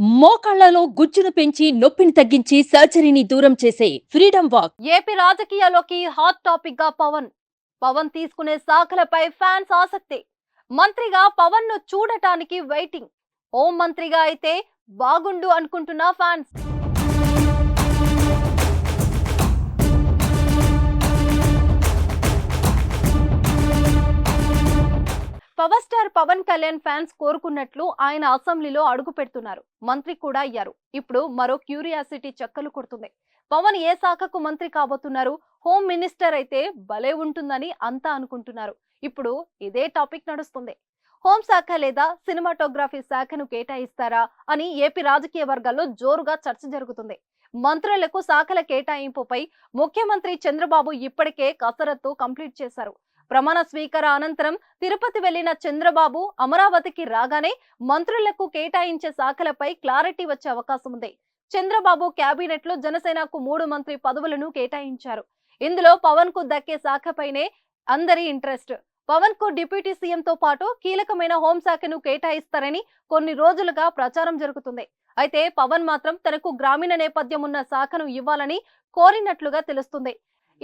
మోకాళ్ళలో గుజ్జును పెంచి నొప్పిని తగ్గించి సర్జరీని దూరం చేసే ఫ్రీడమ్ వాక్. ఏపీ రాజకీయాల్లోకి హాట్ టాపిక్గా పవన్. పవన్ తీసుకునే శాఖలపై ఫ్యాన్స్ ఆసక్తి. మంత్రిగా పవన్ను చూడటానికి వెయిటింగ్. హోం మంత్రిగా అయితే బాగుండు అనుకుంటున్న fans. Star Pawan Kalyan fans కోరుకున్నట్లు ఆయన అసెంబ్లీలో అడుగు పెడుతున్నారు. మంత్రి కూడా అయ్యారు. ఇప్పుడు మరో క్యూరియాసిటీ చక్కలు కొడుతుంది. పవన్ ఏ శాఖకు మంత్రి కాబోతున్నారు? హోమ్ మినిస్టర్ అయితే భలే ఉంటుందని అంతా అనుకుంటున్నారు. ఇప్పుడు ఇదే టాపిక్ నడుస్తుంది. హోంశాఖ లేదా సినిమాటోగ్రఫీ శాఖను కేటాయిస్తారా అని ఏపీ రాజకీయ వర్గాల్లో జోరుగా చర్చ జరుగుతుంది. మంత్రులకు శాఖల కేటాయింపుపై ముఖ్యమంత్రి చంద్రబాబు ఇప్పటికే కసరత్తు కంప్లీట్ చేశారు. ప్రమాణ స్వీకార అనంతరం తిరుపతి వెళ్ళిన చంద్రబాబు అమరావతికి రాగానే మంత్రులకు కేటాయించే శాఖలపై క్లారిటీ వచ్చే అవకాశం ఉంది. చంద్రబాబు కేబినెట్లో జనసేనకు మూడు మంత్రి పదవులను కేటాయించారు. ఇందులో పవన్కు దక్కే శాఖపైనే అందరి ఇంట్రెస్ట్. పవన్కు డిప్యూటీ సీఎం తో పాటు కీలకమైన హోంశాఖను కేటాయిస్తారని కొన్ని రోజులుగా ప్రచారం జరుగుతుంది. అయితే పవన్ మాత్రం తనకు గ్రామీణ నేపథ్యం ఉన్న శాఖను ఇవ్వాలని కోరినట్లుగా తెలుస్తుంది.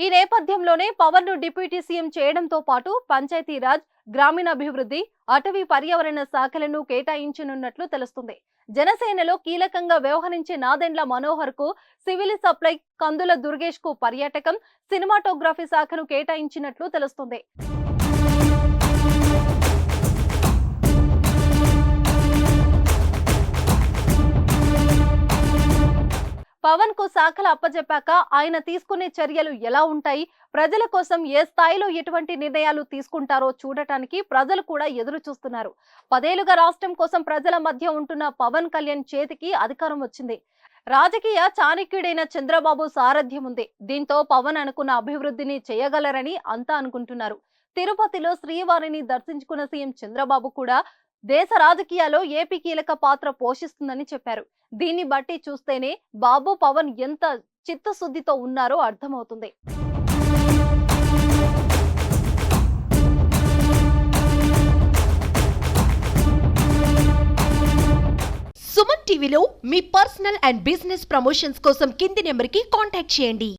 ఈ నేపథ్యంలోనే పవన్ను డిప్యూటీ సీఎం చేయడంతో పాటు పంచాయతీరాజ్ గ్రామీణాభివృద్ధి అటవీ పర్యావరణ శాఖలను కేటాయించనున్నట్లు తెలుస్తుంది. జనసేనలో కీలకంగా వ్యవహరించే నాదెండ్ల మనోహర్కు సివిల్ సప్లై కందుల దుర్గేష్కు పర్యాటకం సినిమాటోగ్రఫీ శాఖను కేటాయించినట్లు తెలుస్తుంది. పవన్కు శాఖలు అప్పచెప్పాక ఆయన తీసుకునే చర్యలు ఎలా ఉంటాయి? ప్రజల కోసం ఏ స్థాయిలో ఎటువంటి నిర్ణయాలు తీసుకుంటారో చూడటానికి ప్రజలు కూడా ఎదురు చూస్తున్నారు. పదేళ్ళుగా రాష్ట్రం కోసం ప్రజల మధ్య ఉంటున్న పవన్ కళ్యాణ్ చేతికి అధికారం వచ్చింది. రాజకీయ చాణక్యుడైన చంద్రబాబు సారథ్యం ఉంది. దీంతో పవన్ అనుకున్న అభివృద్ధిని చేయగలరని అంతా అనుకుంటున్నారు. తిరుపతిలో శ్రీవారిని దర్శించుకున్న సీఎం చంద్రబాబు కూడా దేశ రాజకీయాల్లో ఏపీ కీలక పాత్ర పోషిస్తుందని చెప్పారు. దీన్ని బట్టి చూస్తేనే బాబు పవన్ ఎంత చిత్తశుద్ధితో ఉన్నారో అర్థమవుతుంది. సుమన్ టీవీలో మీ పర్సనల్ అండ్ బిజినెస్ ప్రమోషన్స్ కోసం కింది నెంబర్కి కాంటాక్ట్ చేయండి.